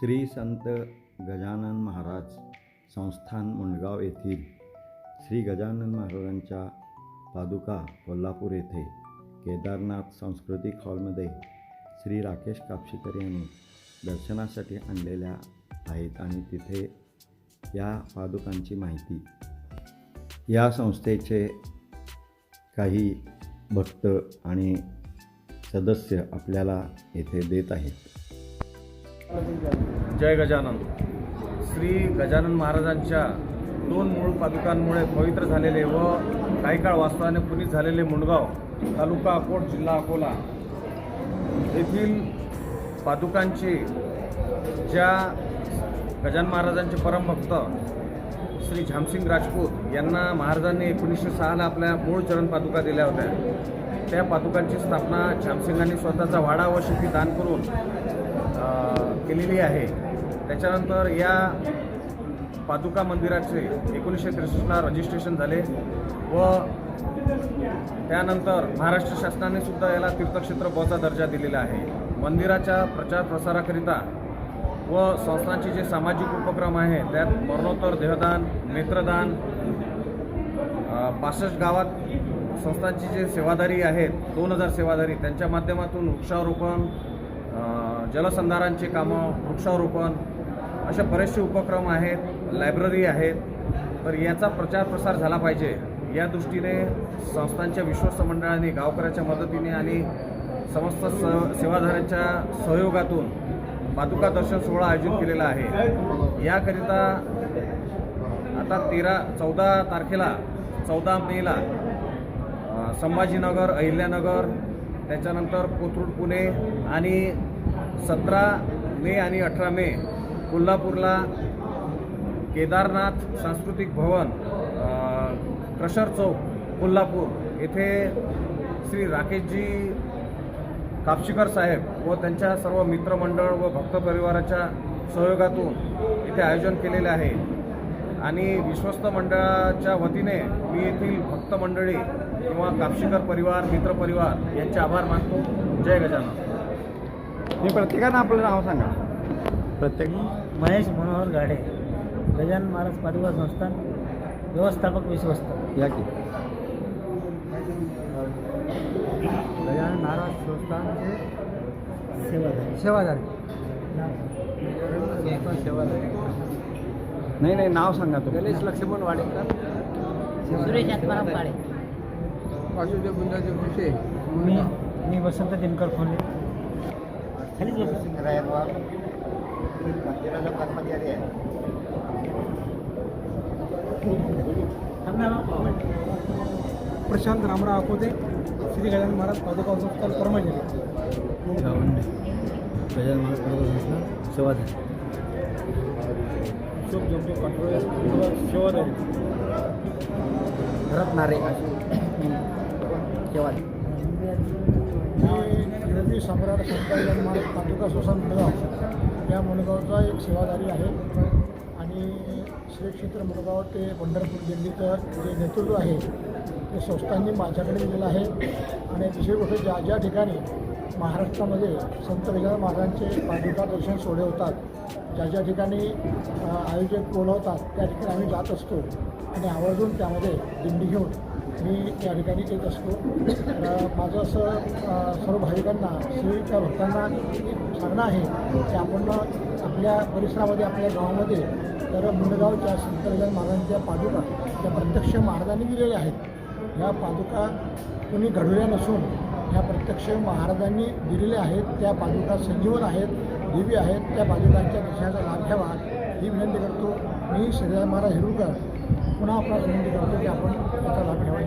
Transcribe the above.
श्री संत गजानन महाराज संस्थान मुंडगाव येथील श्री गजानन महाराजांच्या पादुका कोल्हापूर येथे केदारनाथ सांस्कृतिक हॉलमध्ये श्री राकेश कापशीकर यांनी दर्शनासाठी आणलेल्या आहेत आणि तिथे या पादुकांची माहिती या संस्थेचे काही भक्त आणि सदस्य आपल्याला येथे देत आहेत. जय गजानन. श्री गजानन महाराजांच्या दोन मूळ पादुकांमुळे पवित्र झालेले व काही काळ वास्तवाने पुनीत झालेले मुंडगाव तालुका अकोट जिल्हा अकोला येथील पादुकांचे ज्या गजानन महाराजांचे परमभक्त श्री झामसिंग राजपूत यांना महाराजांनी एकोणीसशे सहाला आपल्या मूळ चरण पादुका दिल्या होत्या. त्या पादुकांची स्थापना श्यामसिंगांनी स्वतःचा वाडा व शेती दान करून केलेली आहे. त्याच्यानंतर या पादुका मंदिराचे एकोणीसशे त्रेसष्टला रजिस्ट्रेशन झाले व त्यानंतर महाराष्ट्र शासनाने सुद्धा याला तीर्थक्षेत्र बचा दर्जा दिलेला आहे. मंदिराच्या प्रचार प्रसाराकरिता व संस्थांचे जे सामाजिक उपक्रम आहे त्यात मरणोत्तर देहदान नेत्रदान पासष्ट गावात संस्थांची जे सेवादारी आहेत दोन हजार सेवादारी त्यांच्या माध्यमातून वृक्षारोपण जलसंधारांची कामं वृक्षारोपण असे बरेचसे उपक्रम आहेत लायब्ररी आहेत. तर याचा प्रचार प्रसार झाला पाहिजे. या दृष्टीने संस्थांच्या विश्वस्त मंडळाने गावकऱ्याच्या मदतीने आणि समस्त स सेवाधाऱ्यांच्या सहयोगातून पादुका दर्शन सोहळा आयोजित केलेला आहे. याकरिता आता तेरा चौदा तारखेला चौदा मेला संभाजीनगर अहिल्यानगर त्याच्यानंतर कोथरूड पुणे आणि सतरा मे आणि अठरा मे कोल्हापूरला केदारनाथ सांस्कृतिक भवन क्रशर चौक कोल्हापूर येथे श्री राकेशजी कापशीकर साहेब व त्यांच्या सर्व मित्रमंडळ व भक्त परिवाराच्या सहयोगातून इथे आयोजन केलेले आहे. आणि विश्वस्त मंडळाच्या वतीने मी येथील भक्त मंडळी किंवा कापशीकर परिवार मित्रपरिवार यांचे आभार मानतो. जय गजानन. मी प्रत्येकानं आपलं नाव सांगा. प्रत्येक महेश मनोहर गाडे गजानन महाराज पादुका संस्थान व्यवस्थापक विश्वस्त. या की. गजानन महाराज संस्थानचे सेवाधारी सेवाधारी नाही नाही नाव सांगा तुम्ही. लक्ष्मण वाडेकर. सुरेश आत्माराम काळे वासुदेव गुंजाचे मी मी वसंत दिनकर खोले खालीच बसू. ना. प्रशांत रामराव अकोते श्री गजानन महाराज पादुका संस्थान कर्मचारी गजानन महाराज सेवाधारी अशोक जगदेव पाटोळे सेवादारी भरत नारे मी इंग्रजी सम्राट संत गजानन महाराज पादुका संस्थान मुळगाव या मुळगावचा एक सेवादारी आहे. आणि श्री क्षेत्र मुळगाव ते पंढरपूर दिल्लीचं जे नेतृत्व आहे ते संस्थांनी माझ्याकडे दिलेलं आहे. आणि दुसरी गोष्ट ज्या ज्या ठिकाणी महाराष्ट्रामध्ये संत गजानन महाराजांचे पादुका दर्शन सोहळे होतात ज्या ज्या ठिकाणी आयोजक बोलवतात त्या ठिकाणी आम्ही जात असतो. आणि आवर्जून त्यामध्ये दिंडी घेऊन मी त्या ठिकाणी येत असतो. तर माझं असं सर्व भाविकांना सेविका भक्तांना एक सांगणं आहे की आपण आपल्या परिसरामध्ये आपल्या गावामध्ये तर मुंडगावच्या संत महाराजांच्या पादुका त्या प्रत्यक्ष महाराजांनी दिलेल्या आहेत. ह्या पादुका कोणी घडवल्या नसून ह्या प्रत्यक्ष महाराजांनी दिलेल्या आहेत त्या पादुका संजीवन आहेत. देवी आहेत त्या पादुकांच्या दर्शनाचा लाभ घ्यावा ही विनंती करतो मी श्रीराय महाराज हिरुकर पुन्हा आपला विनंती करतो की आपण याचा लाभ घ्यावा.